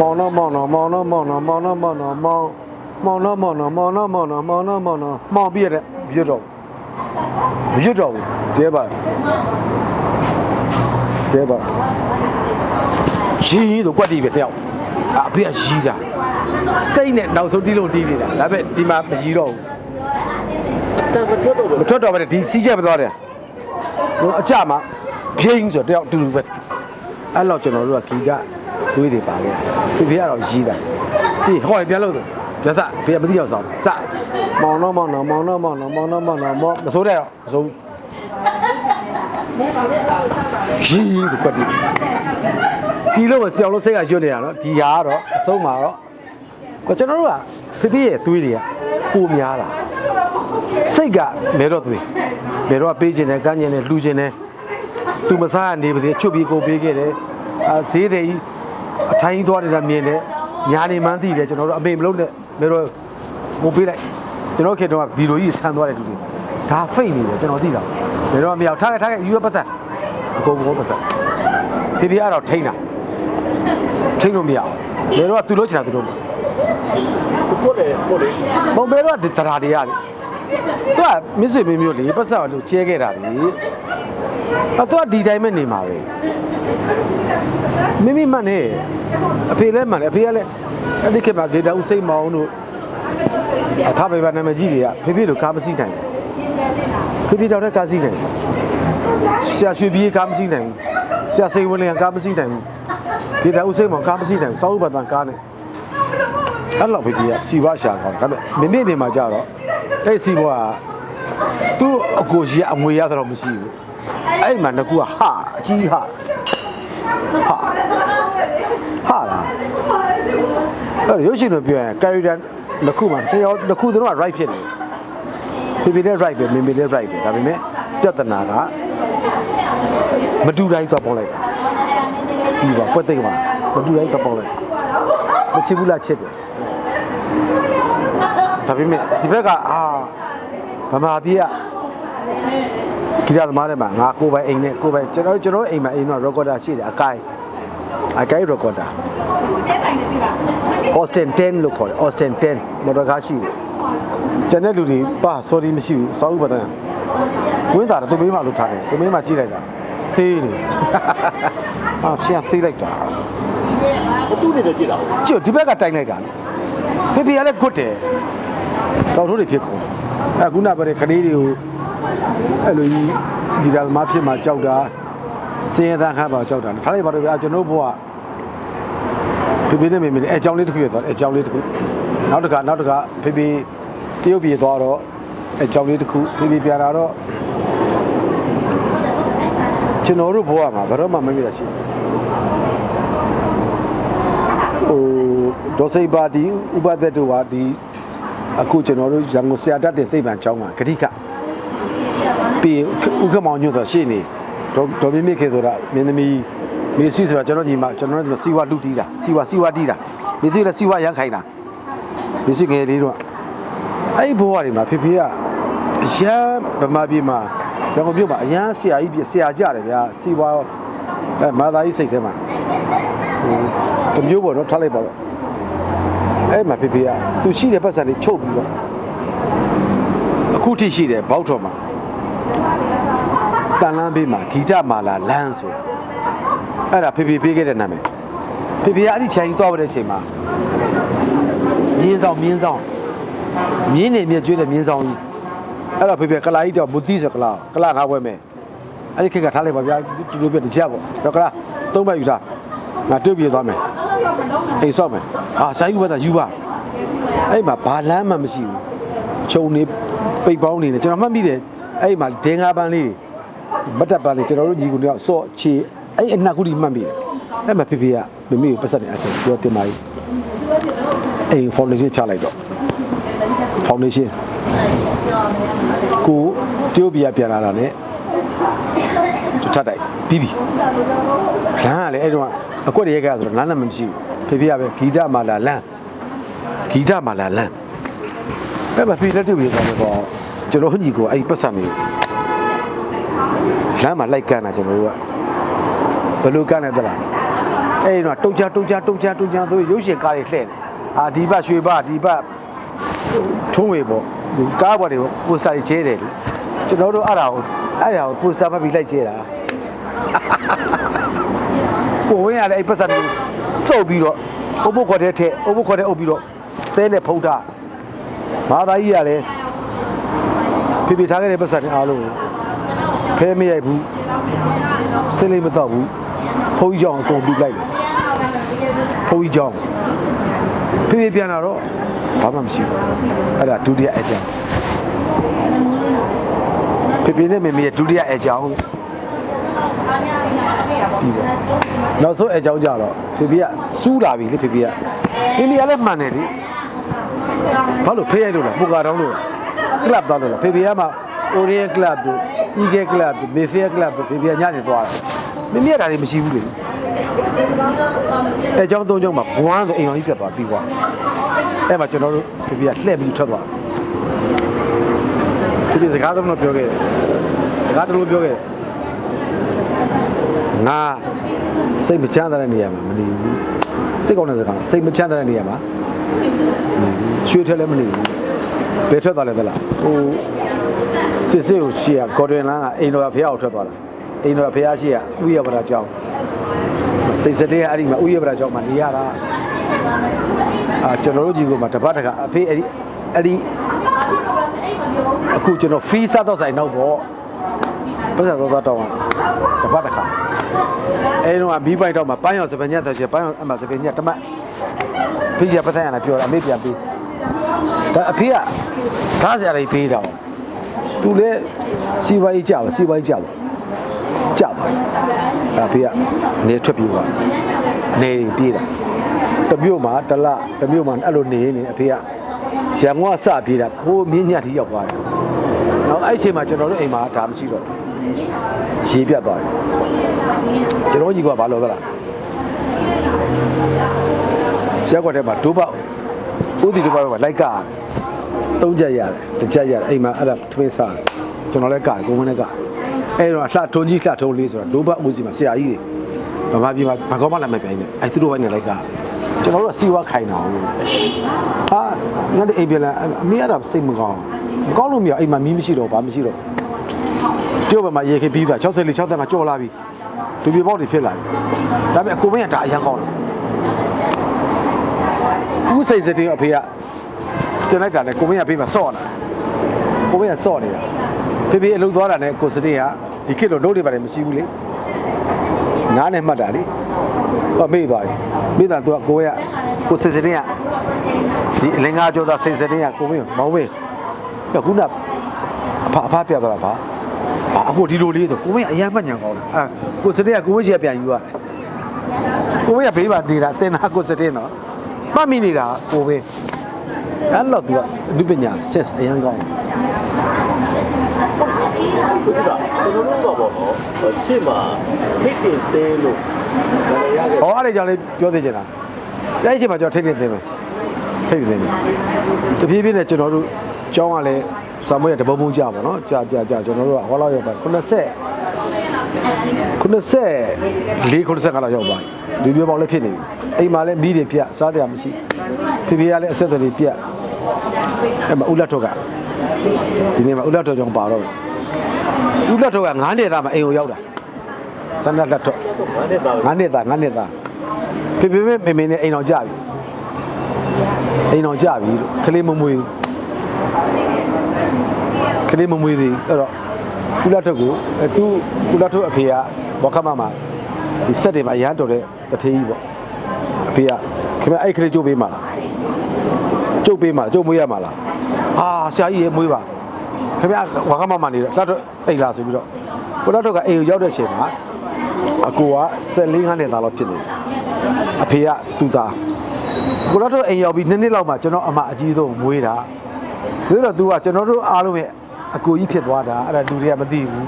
မောင်နော်မောင်နော်မောင်နော်မောင်နော်မောင်နော်မောင်နော်မောင်မောင်နော်မောင်နော်မောင်နော်မောင်နော်မောင်နော်မောင်နော်မောင်ပြည့်တဲ့ရွတ်တော့မရွတ်တော့ဘူးတဲပါတဲပါရင်းတော့ကွက်တီပဲတယောက်အဖေကရီးတာစိတ်နဲ့နောက်ဆုံးတီးလို့တီးနေတာဒါပေမဲ့ဒီမှာမရီးတော့ဘူးတန်မထွက်တော့ဘူးမထွက်တော့ပဲဒီစီးချက်ပဲသွားတယ်ဟိုအကြမှာပြင်းဆိုတယောက်တူတူပဲအဲ့တော့ကျွန်တော်တို့ကခီက တွေးတွေပါခဲ့ဖေဖေကတော့ရီးတာပြီးဟောပြန်လို့ပြစဖေမသိအောင်ဆောင်စမောင်တော့မောင်တော့မောင်တော့မောင်တော့မောင်တော့မောင်တော့မောင်မစိုးတဲ့တော့မစိုးရီးဒီကွက်ဒီဒီလိုပဲကြောင်လို့စိတ်ကရွတ်နေတာနော်ဒီဟာကတော့အဆုံးမှာတော့ကိုကျွန်တော်တို့ကဖေဖေရဲ့သွေးတွေကပိုများတာစိတ်ကမဲတော့သွေးမဲတော့ပေးခြင်းနဲ့ကမ်းခြင်းနဲ့လှူခြင်းနဲ့သူမစားရနေပါသေးချွတ်ပြီးကိုပေးခဲ့တယ်အာဈေးတယ်ကြီး အထိုင်းသွားနေတာမြင်တယ်ညာနေမှန်းသိတယ်ကျွန်တော်တို့အမေမလုံးနဲ့မဲတော့ကိုပေးလိုက်ကျွန်တော်ခေတ္တကဗီဒီယိုကြီးဆန်းသွားတဲ့လူတွေဒါဖိတ်နေတယ်ကျွန်တော်သိတာမဲတော့မရောက်ထားခဲ့ထားခဲ့ယူရပတ်သက်အကုန်ကုန်ပတ်သက်ဖေဖေအဲ့တော့ထိန်းတာထိန်းလို့မရဘူးမဲတော့သူလို့ချင်တာသူလို့မဟုတ်တယ်ဟုတ်တယ်မုံဘဲတော့တရားတွေရတယ်သူကမစ်စစ်မင်းမျိုးလေပတ်စံလို့ကျဲခဲ့တာလေ အတော့ဒီတိုင်းပဲနေမှာပဲမိမိမှန်နေအဖေလည်းမှန်တယ်အဖေကလည်းအဲ့ဒီခေတ်မှာဒေတာဦးစိတ်မောင်တို့အထားပေပါနာမည်ကြီးတွေကဖေဖေတို့ကားမစီးနိုင်ဘူးဖေဖေတောင်နဲ့ကားစီးနိုင်တယ်ဆရာရွှေပြေးကားမစီးနိုင်ဘူးဆရာစိတ်ဝင်လျံကားမစီးနိုင်ဘူးဒေတာဦးစိတ်မောင်ကားမစီးနိုင်ဘူးစောက်ဥပဒံကားနဲ့အဲ့လောက်ပဲကြီးကစီဝါရှာကောင်းဒါပေမဲ့မိမိနေမှာကြတော့အဲ့စီဘွားကသူ့အကိုကြီးကအငွေရတော့မရှိဘူး အဲ့မှာငကူကဟာအကြီးဟာဟာဟာလားအဲ့ရုပ်ရှင်တို့ပြောရင်ကာရီတာငကူမှာတယောက်ငကူတို့က right ဖြစ်နေဖေဖေလည်း right ပဲမိမိလည်း right ပဲဒါပေမဲ့ပြဿနာကမတူတိုင်းသွားပေါက်လိုက်ပြီးပါပွက်သိကမှာမတူတိုင်းသွားပေါက်လိုက်မချစ်ဘူးလားချစ်တယ်ဒါပေမဲ့ဒီဘက်ကအာဗမာပြည်က ကြည်သမားတွေမှာငါကိုယ်ပိုင်အိမ်နဲ့ကိုယ်ပိုင်ကျွန်တော်ကျွန်တော်အိမ်မှာအိမ်တော့ recorder ရှိတယ်အကိုင်အကိုင် recorder Austin 10လို့ခေါ်တယ် Austin 10မော်တော်ကားရှိတယ်ကျန်တဲ့လူတွေပါ sorry မရှိဘူးစောက်ဥပဒံဝင်းတာတော့သူမေးမှလို့ထားတယ်သူမေးမှကြည့်လိုက်တာသေးနေအာရှင်းသေးလိုက်တာဘသူနေတယ်ကြည့်တာကျို့ဒီဘက်ကတိုင်လိုက်တာဖေဖေကလည်း good တယ်ကောက်ထိုးတွေဖြစ်ကုန်အခုနပဲခလေးတွေကို အဲ့လိုကြီးဒီဒါသမားဖြစ်မှကြောက်တာစင်ရသားခါပါကြောက်တာထားလိုက်ပါတော့ဗျာကျွန်တော်ဘုရားဖေဖေနဲ့မေမေနဲ့အဲအကြောင်းလေးတစ်ခုရသွားအဲအကြောင်းလေးတစ်ခုနောက်တစ်ခါနောက်တစ်ခါဖေဖေတရုတ်ပြည်သွားတော့အဲအကြောင်းလေးတစ်ခုဖေဖေပြတာတော့ကျွန်တော်တို့ဘဝမှာဘယ်တော့မှမမေ့ရရှိဘူးဟိုဒေါ်စိတ်ပါတီဥပသက်တို့ဟာဒီအခုကျွန်တော်တို့ရန်ကုန်ဆရာတက်တဲ့သိပ္ပံကျောင်းမှာဂတိက ပြီးဥက္ကမောင်ညွတ်ဆိုရှေ့နေဒေါ်ဒေါ်မင်းမြင့်ခေဆိုတာမင်းသမီးမေစီဆိုတာကျွန်တော်ညီမကျွန်တော်တို့စီဝါလူတီးတာစီဝါစီဝါတီးတာမေစီလည်းစီဝါရမ်းခိုင်းတာမေစီငယ်လေးတော့အဲ့ဒီဘဝတွေမှာဖေဖေကအရန်ဗမာပြည်မှာရန်ကုန်မြို့မှာအရန်ဆရာကြီးပြဆရာကြတယ်ဗျာစီဝါအဲမာသာကြီးစိတ်ထဲမှာဟိုတစ်မျိုးပေါ့နော်ထားလိုက်ပါတော့အဲ့မှာဖေဖေကသူရှိတဲ့ပတ်စံတွေချုပ်ပြီးတော့အခုထိရှိတယ်ဘောက်ထော်မှာ တန်လန်းဘေးမှာဂီတမာလာလမ်းဆိုအဲ့ဒါဖေဖေပေးခဲ့တဲ့နာမည်ဖေဖေကအဲ့ဒီချိန်သွားတဲ့အချိန်မှာမြင်းဆောင်မြင်းဆောင်မြင်းနေမြကျွေးတဲ့မြင်းဆောင်ကြီးအဲ့တော့ဖေဖေကလာကြီးတော့မူသီးဆိုကလာကလာငါပွဲမယ်အဲ့ဒီခေတ်ကထားလိုက်ပါဗျာဒီလိုပြတစ်ချက်ပေါ့တော့ကလာသုံးဘက်ယူထားငါတွေ့ပြေသွားမယ်အိမ်ဆောက်မယ်အာဆိုင်ကူဘက်ကယူပါအဲ့မှာဘာလမ်းမှမရှိဘူးခြုံနေပိတ်ပေါင်းနေတယ်ကျွန်တော်မှတ်မိတယ် အဲ့မှာဒင်းငါးပန်းလေးမတ်တပ်ပန်းလေးကျွန်တော်တို့ညီကူတယောက်စော့ချေအဲ့အနှစ်ခုဒီမှတ်မိတယ်အဲ့မှာဖေဖေကမမေကိုပတ်ဆက်နေအထက်ပြောတင်ပါကြီးအိမ်ဖောင်ဒေးရှင်းချလိုက်တော့ဖောင်ဒေးရှင်းကိုတရုတ်ပြည်ကပြန်လာတာ ਨੇ ထပ်တိုက်ပြီးပြီလမ်းကလည်းအဲ့တော့အကွက်တရေကဆိုတော့လမ်းလည်းမရှိဘူးဖေဖေကပဲဂီတမာလာလမ်းဂီတမာလာလမ်းအဲ့မှာဖေလက်တူပြေသွားတော့ ကျွန်တော်ညီကိုအဲ့ဒီပတ်စံမျိုးလမ်းမှာလိုက်ကန်တာကျွန်တော်တို့ကဘယ်လိုကန်လဲသလားအဲ့တော့တုတ်ချတုတ်ချတုတ်ချတုတ်ချဆိုရုပ်ရှင်ကားတွေလှည့်တယ်အာဒီဘရွှေဘဒီဘထုံးဝေပေါ့ဒီကားပေါ်တွေကိုပိုစတာကြီးကျဲတယ်လေကျွန်တော်တို့အဲ့ဒါကိုအဲ့ဒါကိုပိုစတာမှတ်ပြီးလိုက်ကျဲတာကိုဝင်းရလည်းအဲ့ပတ်စံကိုစုပ်ပြီးတော့အုပ်ဖို့ခေါ်တဲ့ထက်အုပ်ဖို့ခေါ်တဲ့အုပ်ပြီးတော့သဲနဲ့ဖုံးထားဘာသာကြီးရလ ည်းပြပြထားခဲ့တဲ့ပတ်စံတွေအားလုံးကိုဖဲမရိုက်ဘူးစိတ်လေးမတော့ဘူးဖုံးကြီးကြောင်အကုန်ပြီးလိုက်တယ်ဖုံးကြီးကြောင်ပြပြပြန်လာတော့ဘာမှမရှိဘူးအဲ့ဒါဒုတိယအကြောင်းပြပြနဲ့မေမေရဲ့ဒုတိယအကြောင်းပြီးတော့နောက်ဆုံးအကြောင်းကြတော့ပြပြကစူးလာပြီလေပြပြကမေမေကလည်းမှန်တယ်လေဘာလို့ဖေးရိုက်လို့လဲပူကာတောင်းလို့ ကလပ်တောင်းလို့လားဖေဖေကမှ Orient Club တို့ Eagle Club တို့ Mayfair Club တို့ဖေဖေကညနေသွားတယ်မေမေကဒါတွေမရှိဘူးလေအဲအကြောင်းသုံးကြောင်းမှာဘွမ်းဆိုအိမ်တော်ကြီးပြတ်သွားပြီးသွားအဲ့မှာကျွန်တော်တို့ဖေဖေကလှည့်ပြီးထွက်သွားဖေဖေစကားသုံးလို့ပြောခဲ့တယ်စကားတလို့ပြောခဲ့တယ်ငါစိတ်မချမ်းသာတဲ့နေရာမှာမနေဘူးသိကောင်းတဲ့စကားစိတ်မချမ်းသာတဲ့နေရာမှာရွှေထွက်လည်းမနေဘူး ဘယ်ထွက်သွားလဲသလားဟိုစစ်စစ်ကိုရှေ့ကဂေါ်ဒင်လန်းကအိမ်တော်ဖះကိုထွက်သွားတာအိမ်တော်ဖះရှေ့ကဥယျာပရာကျောင်းစိတ်စတဲ့အဲ့ဒီမှာဥယျာပရာကျောင်းမှာနေရတာအာကျွန်တော်တို့ကြီးကမှတပတ်တကအဖေအဲ့ဒီအဲ့ဒီအခုကျွန်တော်ဖီးစားတော့ဆိုင်နောက်ပေါ့ပတ်သက်တော့တော့တပတ်တခါအဲ့တော့ဘီးပိုက်တော့မှာပန်းရောင်စပညက်တော့ချေပန်းရောင်အမှစပညက်တမတ်ဖေးရပတ်သက်ရတာပြောတာအမေပြန်ပြီးဒါအဖေက သားစရာတွေပေးတာသူလည်းစီဝိုင်းကြပါစီဝိုင်းကြပါကြပါအဖေကနေထွက်ပြေးပါနေပြေးတာတပြုတ်မှာတလတပြုတ်မှာအဲ့လိုနေနေအဖေကရံကစပြေးတာဟိုမြင်းညက်ထိရောက်သွားတယ်နောက်အဲ့အချိန်မှာကျွန်တော်တို့အိမ်မှာဒါမရှိတော့ဘူးရေပြတ်သွားတယ်ကျွန်တော်ကြီးကဘာလို့သလားရက်ကွက်ထဲမှာဒိုးပေါက်ဦးတီဒိုးပေါက်ကလိုက်က သုံးချက်ရတယ်တစ်ချက်ရတယ်အိမ်မှာအဲ့ဒါထွေးစားကျွန်တော်လည်းကကိုမင်းလည်းကအဲ့တော့လှထုံကြီးလှထုံလေးဆိုတာဒိုးပေါက်ဦးစီမှာဆရာကြီးတွေဗမာပြည်မှာဘာကောမှလည်းမပြိုင်နဲ့အဲ့သူတို့ဘက်နဲ့လိုက်ကကျွန်တော်တို့ကစီဝါခိုင်တာဟုတ်ဟာငါတို့အိမ်ပြန်လာအမေကတော့စိတ်မကောင်းမကောင်းလို့မရအိမ်မှာမီးမရှိတော့ဘာမရှိတော့ကျုပ်ဘက်မှာရေခေပြီးသွား60လေး60မှာကြော်လာပြီဒူပြေပေါက်တွေဖြစ်လာပြီဒါပေမဲ့အကိုမင်းကဒါအရန်ကောင်းတယ်ဦးစိတ်စတဲ့အဖေက ကျွန်လိုက်ကလည်းကိုမင်းကဖေးမှာစော့လာကိုမင်းကစော့နေတာဖေဖေအလုပ်သွားတာနဲ့ကိုစတဲ့ကဒီခေတ်တော့လုပ်တွေပါတယ်မရှိဘူးလေနားနဲ့မှတ်တာလေဟောမေ့သွားပြီမေ့တာသူကကိုကကိုစိတ်စတဲ့ကဒီအလင်္ကာကျော်သားစိတ်စတဲ့ကကိုမင်းမောင်းမင်းပြခုနအဖအဖပြသွားတာပါအာအခုဒီလိုလေးဆိုကိုမင်းအရန်မှတ်ညာကောင်းတယ်အာကိုစတဲ့ကကိုမင်းချေပြန်ယူရတယ်ကိုမင်းကဘေးပါနေတာတင်တာကိုစတဲ့နော်မှတ်မိနေတာကိုမင်း အဲ့တော့သူကလူပညာ sense အရန်ကောင်းတယ်သူကကျွန်တော်တို့ကပေါ့နော်ရှေ့မှာထိတ်တင်သေးလို့ဒါလည်းရတယ်။ဟောအဲ့ဒါကြောင့်လေးပြောသေးချင်တာ။အဲ့ဒီအချိန်မှာကျွန်တော်ထိတ်ထိတ်သိမ်းမယ်။ထိတ်ထိတ်သိမ်းမယ်။တပြေးပြေးနဲ့ကျွန်တော်တို့ကျောင်းကလည်းစာမွေးရတပုံပုံကြပါတော့။ကြာကြာကြာကျွန်တော်တို့ကဟောလောက်ရောက်ပါ90 94 95လောက်ရောက်ပါဒီပြောပေါက်လည်းဖြစ်နေပြီ။အိမ်မှာလည်းမီးတွေပြတ်စားတရားမရှိ။ဖေဖေကလည်းအဆက်အသွယ်တွေပြတ်။ အဲ့မှာဦးလက်ထောက်ကဒီနေ့မှာဦးလက်ထောက်ကြောင့်ပါတော့မယ်။ဦးလက်ထောက်က9နှစ်သားမှအိမ်ကိုရောက်တာ။စန္ဒလက်ထောက်ငါနဲ့သားငါနှစ်သားငါနှစ်သားဖေဖေမေမေမေနဲ့အိမ်အောင်ကြပြီအိမ်အောင်ကြပြီလို့ကလေးမမွေးဘူးကလေးမမွေးသေးဘူးအဲ့တော့ကုလထုတ်ကိုအဲသူကုလထုတ်အဖေကဘောခမမှာဒီစက်တွေမှာရမ်းတော်တဲ့တထေးကြီးပေါ့အဖေကခင်ဗျအဲ့ကလေးကျုပ်ပေးမှာလား ကျုပ်ပေးမှာလားကျုပ်မွေးရမှာလားအာဆရာကြီးရေမွေးပါခင်ဗျဝါခမမှာနေတော့လတ်တော့အိမ်လာဆိုပြီးတော့ကုလထုတ်ကအိမ်ကိုရောက်တဲ့အချိန်မှာအကိုက14ခန်းနဲ့သားလောက်ဖြစ်နေတယ်အဖေကသူ့သားကိုတော့တို့အိမ်ရောက်ပြီးနှစ်နှစ်လောက်မှကျွန်တော်အမအကြီးဆုံးမွေးတာပြီးတော့သူကကျွန်တော်တို့အားလုံးရဲ့အကိုကြီးဖြစ်သွားတာအဲ့ဒါလူတွေကမသိဘူး